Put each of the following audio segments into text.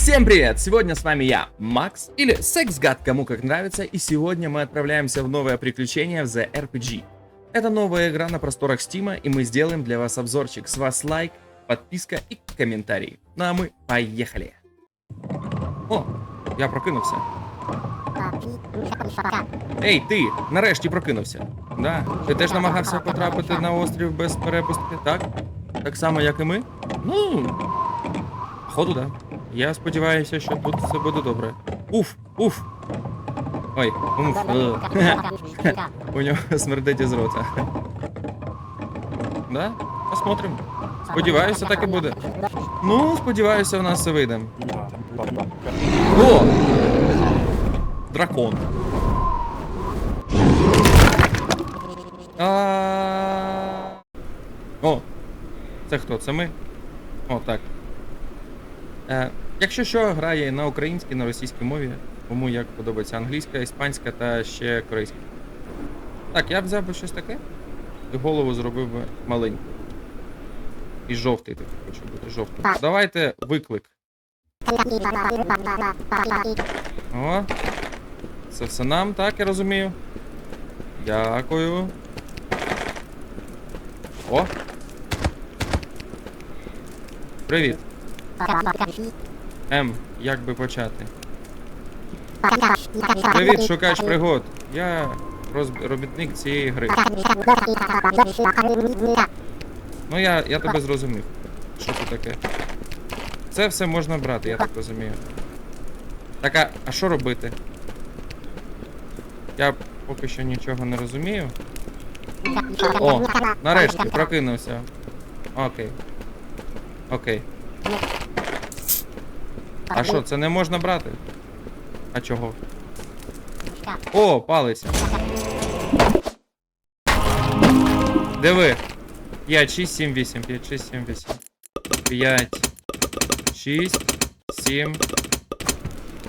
Всем привет! Сегодня с вами я, Макс, или Секс-Гад, кому как нравится, и сегодня мы отправляемся в новое приключение в The RPG. Это новая игра на просторах Стима, и мы сделаем для вас обзорчик. С вас лайк, подписка и комментарий. Ну а мы поехали! О, я прокинувся. Ей, ти, нарешті прокинувся. Да, ти теж намагався потрапити на острів без перепустки, так? Так само, як і ми? Ну, Ходу, да. Я сподіваюся, що тут все буде добре. Уф, уф. Ой, умф. е. У нього смердить із рота. Да? Посмотрим. Сподіваюся, так і буде. Ну, сподіваюся, у нас все вийде. О! Дракон. А... О! Це хто? Це ми? О, так. Е, якщо що, грає на українській, на російській мові, кому як подобається англійська, іспанська та ще корейська. Так, я б взяв би щось таке. І голову зробив би маленьку. І жовтий такий хочу бути жовтий. Давайте виклик. О. Це все нам, так, я розумію. Дякую. О. Привіт. Ем, як би почати? Привіт, шукач пригод. Я розб- робітник цієї гри. Ну я, я тебе зрозумів. Що це таке? Це все можна брати, я так розумію. Так, а, а що робити? Я поки що нічого не розумію. О, нарешті прокинувся. Окей. Окей. А що, це не можна брати? А чого? О, палиця. Диви. 5, 6, 7, 8, 5, 6, 7, 8. 5, 6, 7.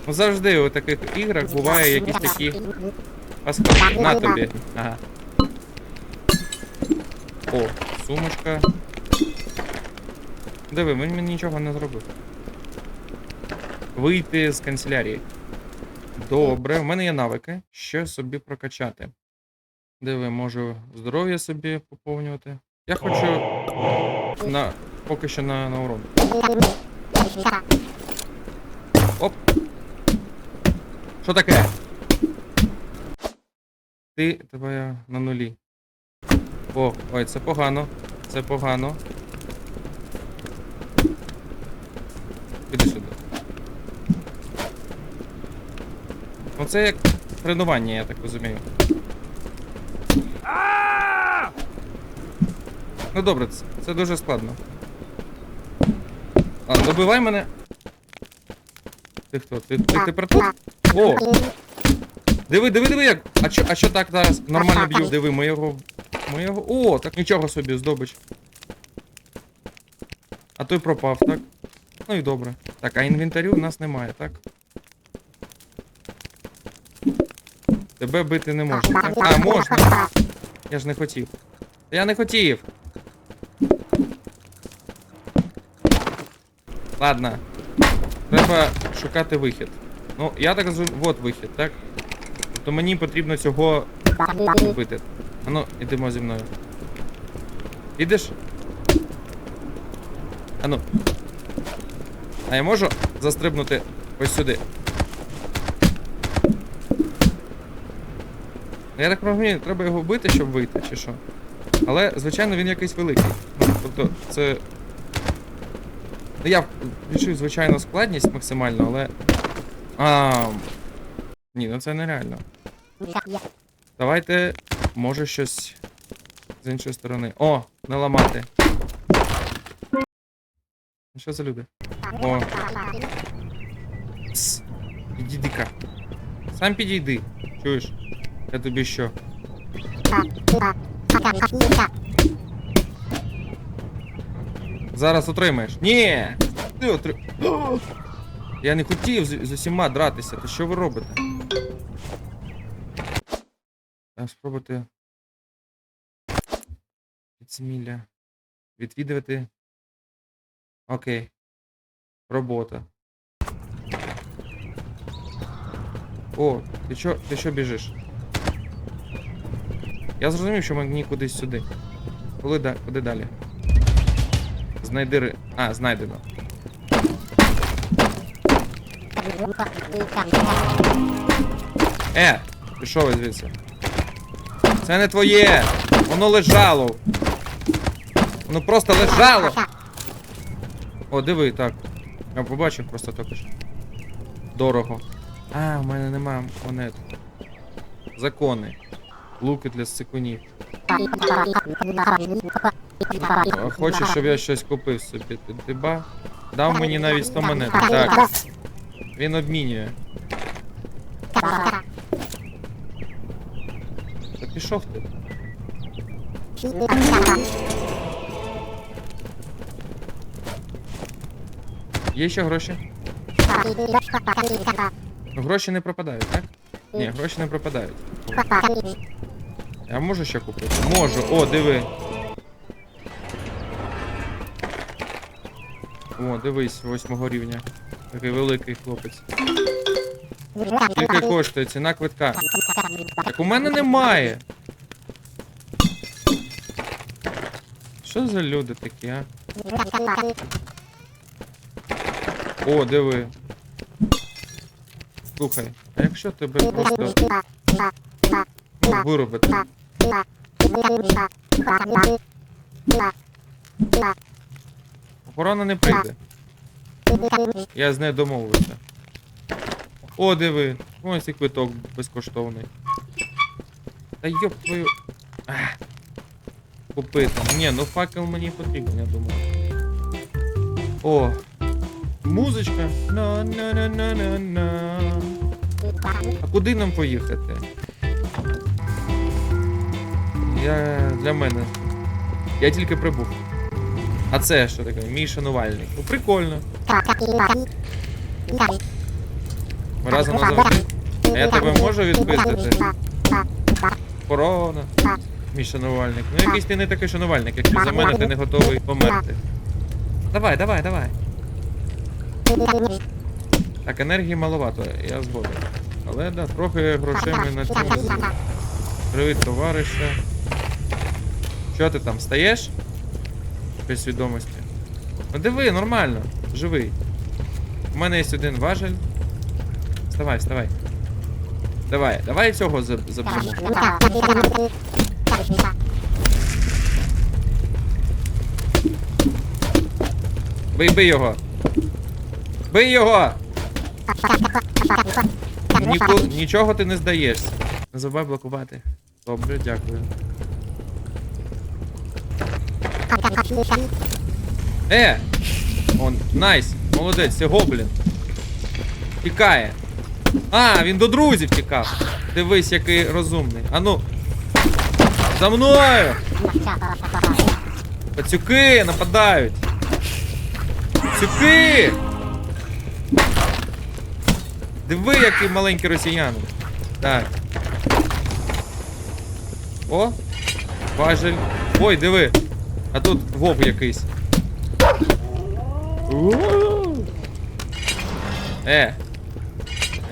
Ну завжди у таких іграх буває якісь такі паскалки. На тобі. Ага. О, сумочка. Диви, він мені нічого не зробив. Вийти з канцелярії. Добре, в мене є навики. Що собі прокачати? Диви, можу здоров'я собі поповнювати. Я хочу на. Поки що на, на урон. Оп. Що таке? Ти тебе на нулі. О, ой, це погано. Це погано. Іди сюди. Оце як тренування, я так розумію. Ну добре, це, це дуже складно. А, добивай мене. Ти хто? Ти, ти тепер тут? О! Диви, диви, диви як! А що, а що так зараз нормально б'ю? Диви, ми його. Його. О, так нічого собі, здобич. А той пропав, так? Ну і добре. Так, а інвентарю у нас немає, так? Тебе бити не можна. А, можна. Я ж не хотів. Я не хотів. Ладно. Треба шукати вихід. Ну, я так розумію, от вихід, так? Тобто мені потрібно цього вбити. А ну, ідемо зі мною. Ідеш? А ну. А я можу застрибнути ось сюди? Я так розумію, треба його вбити, щоб вийти, чи що? Але, звичайно, він якийсь великий. Тобто, це. Ну, я включив, звичайно, складність максимально, але. А. Ні, ну це нереально. Давайте, може, щось з іншої сторони. О, не ламати. Ну, Що за люди? О. Підійди-ка. Сам підійди. Чуєш? Я тобі що? Зараз отримаєш. Ні! Ти отри... Я не хотів з, з усіма дратися. То що ви робите? Спробуйте. Підзмілля. Відвідувати. Окей. Робота. О, ти чо, ти що біжиш? Я зрозумів, що мені кудись сюди. Коли да, куди далі? Знайди ри... А, знайдено. Е, пішов ви звідси. Це не твоє! Воно лежало. Воно просто лежало. О, диви, так. Я побачив просто що. Дорого. А, в мене нема монет. Закони. Луки для сикунів. А Хочеш, щоб я щось купив собі? Ти диба? Дав мені навіть 100 монет. Так. Він обмінює. Та пішов ти. Є ще гроші? Гроші не пропадають, так? Ні, гроші не пропадають. Я можу ще купити? Можу. О, диви. О, дивись, восьмого рівня. Такий великий хлопець. Скільки коштує ціна квитка? Так у мене немає. Що за люди такі, а? О, диви. Слухай, а якщо тебе просто ну, виробити? Охорона не прийде. Я з нею домовився. О, диви, ось і квиток безкоштовний. Та йоп твою. Ах. Купи там. Ні, ну факел мені потрібен, я думаю. О. Музичка. на на на на на на А куди нам поїхати? Я для мене. Я тільки прибув. А це що таке? Мій шанувальник. Ну прикольно. Ми разом назавжди. А я тебе можу відписати? Корона. Мій шанувальник. Ну якийсь ти не такий шанувальник, якщо за мене ти не готовий померти. Давай, давай, давай. Так, енергії маловато, я згоден. Але да, трохи грошей ми на цьому. Привіт, товариша. Що ти там, стаєш? Без свідомості. Ну диви, нормально, живий. У мене є один важель. Вставай, вставай. Давай, давай цього заб- заб'ємо. Бий, бий його. Бий його! Ніку... Нічого ти не здаєшся. Не забувай блокувати. Добре, дякую. Е! Он, найс, молодець, це гоблін. Тікає. А, він до друзів тікав. Дивись, який розумний. Ану. За мною! Пацюки нападають. Пацюки! Диви, який маленький росіянин. Так. О! Важель. Ой, диви. А тут вов якийсь. Е.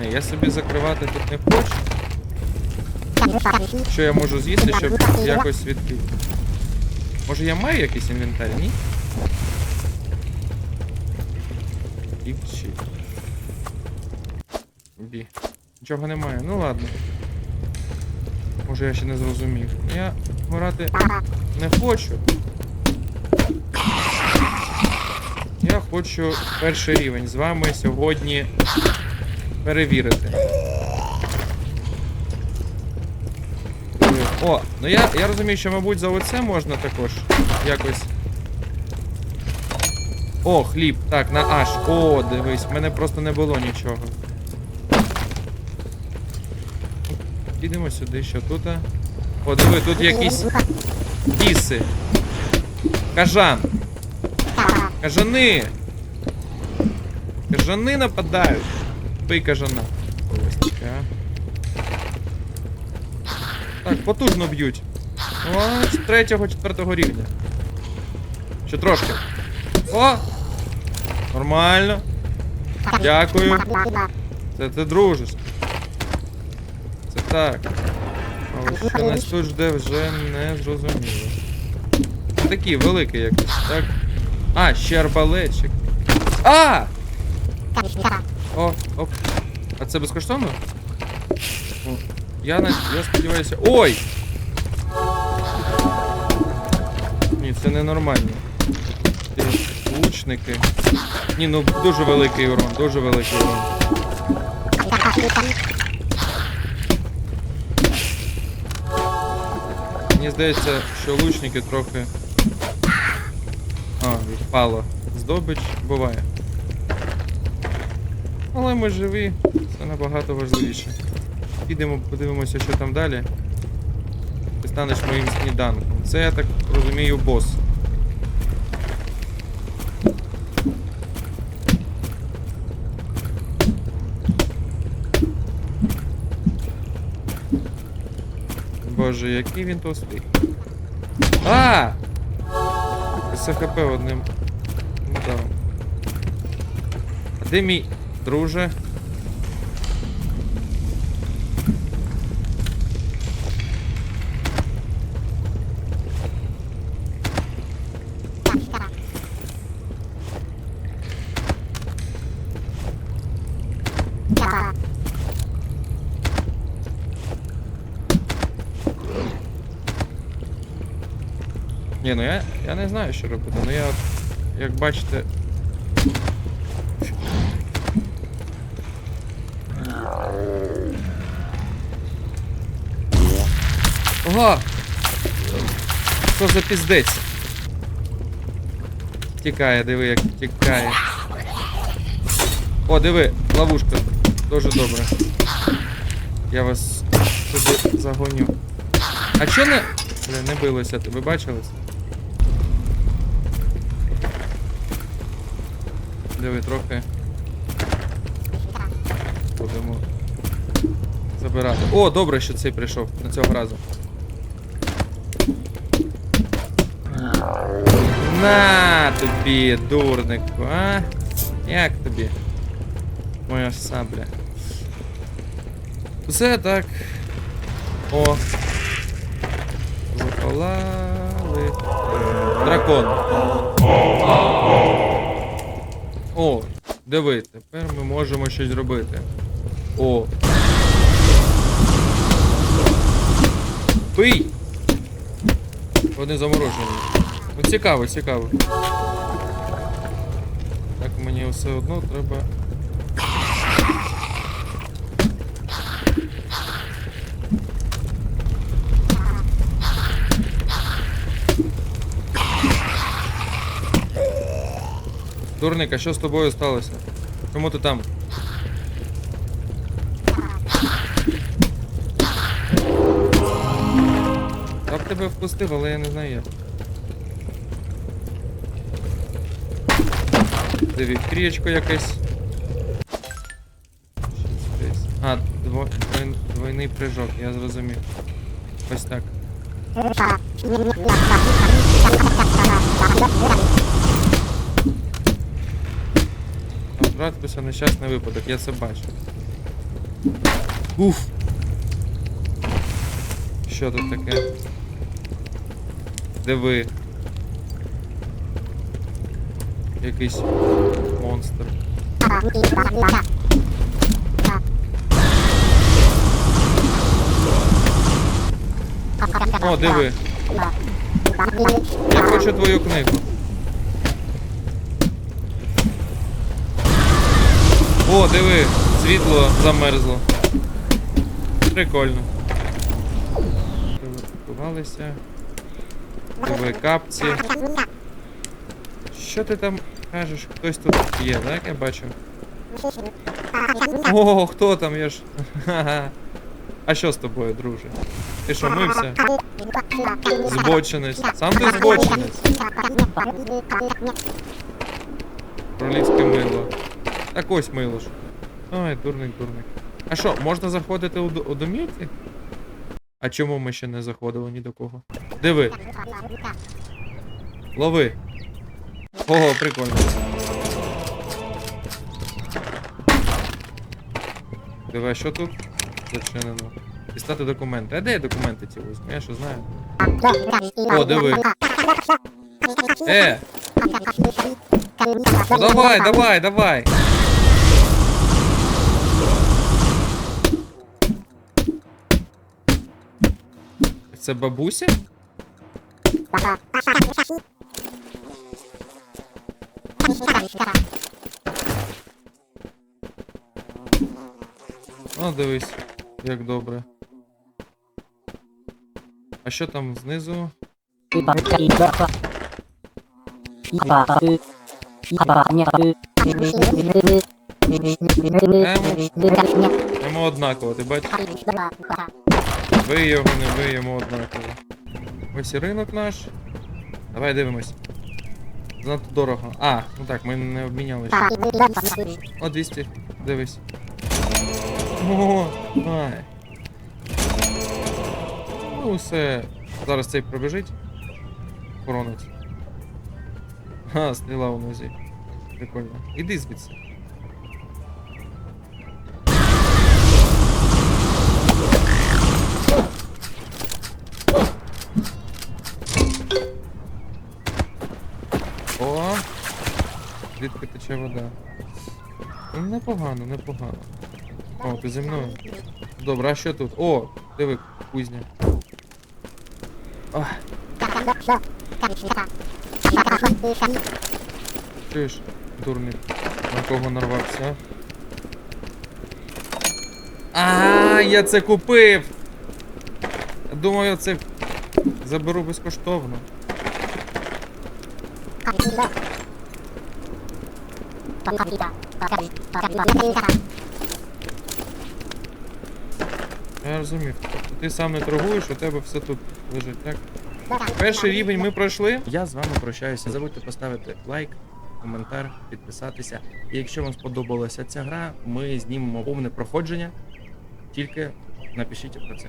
Е, я собі закривати тут не хочу. Що я можу з'їсти, щоб якось відкрити? Може я маю якийсь інвентар, ні? Івчі. Бі. Нічого немає. Ну ладно. Може я ще не зрозумів. Я грати не хочу. Хочу перший рівень з вами сьогодні перевірити. О, ну я, я розумію, що, мабуть, за оце можна також якось. О, хліб. Так, на аж. О, дивись, в мене просто не було нічого. Підемо сюди, що тут. О, диви, тут якісь біси. Кажан. Кажани. Кажани нападають. Бий кажана. Так, потужно б'ють. О, з третього, четвертого рівня. Ще трошки. О! Нормально. Дякую. Це ти дружиш. так. Але що нас тут жде вже не зрозуміло. Такий великий якийсь, так? А, ще арбалетчик. А! О, оп. А це безкоштовно? Я, на... я сподіваюся. Ой! Ні, це ненормально. Лучники. Ні, ну дуже великий урон, дуже великий урон. Мені здається, що лучники трохи. А, відпало. Здобич буває. Але ми живі, це набагато важливіше. Підемо, подивимося, що там далі. Ти станеш моїм сніданком. Це, я так розумію, бос. Боже, який він товстий. А! СХП одним. ударом. А де мій друже? Ні, ну я, я не знаю, що робити. Ну я, як бачите. Ого! Що за піздець? Тікає, диви, як тікає. О, диви, ловушка. Дуже добре. Я вас сюди загоню. А чо не. Бля, не билося, ви бачили? Диви, трохи. Будемо забирати. О, добре, що цей прийшов на цього разу. На тобі, дурнику, а? Як тобі? Моя сабля. Все так. О. Запалали. Дракон. О, диви, тепер ми можемо щось зробити. О. Пий! Вони заморожені. Ну цікаво, цікаво. Так мені все одно треба. Дурник, а що з тобою сталося? Чому ти там? Б тебе впустив, але я не знаю як. Диві, крієчко якесь. А, дво... двой- двойний прыжок, я зрозумів. Ось так. Трапився нещасний випадок, я це бачу. Уф! Що тут таке? Диви. Якийсь монстр. О, диви. Я хочу твою книгу. О, диви, світло замерзло. Прикольно. Приготувалися. Диви, капці. Що ти там кажеш? Хтось тут є, так? Я бачу. О, хто там? Я ж. А що з тобою, друже? Ти що, мився? Збочинець. Сам ти збочинець. Королівське мило. Так ось мило ж. Ой, дурник, дурник. А що, можна заходити у, у домівки? А чому ми ще не заходили ні до кого? Диви, лови. Ого, прикольно. А що тут? Зачинено. Дістати документи. А де я документи ці візьму? Я що знаю. О, диви. Е! Ну давай, давай, давай! Це бабуся? О, дивись, як добре. А що там знизу? Йому однаково, ти бачиш? Ви його, не ви йому однаково. Ось і ринок наш. Давай дивимось. Занадто дорого. А, ну так, ми не обмінялися. О, 200. Дивись. О, ай. Ну, все. Зараз цей пробіжить. Хоронець. Ха, стріла у нозі. Прикольно. Іди звідси. Тече вода. Непогано, непогано. О, ти зі мною. Добре, а що тут? О, диви, кузня. Ах, чуєш, дурник. На кого нарвався? а? А, я це купив! Думаю, я це заберу безкоштовно. Я розумів. Тобто ти сам не торгуєш, у тебе все тут лежить, так? Перший рівень ми пройшли. Я з вами прощаюся. Не забудьте поставити лайк, коментар, підписатися. І якщо вам сподобалася ця гра, ми знімемо повне проходження. Тільки напишіть про це.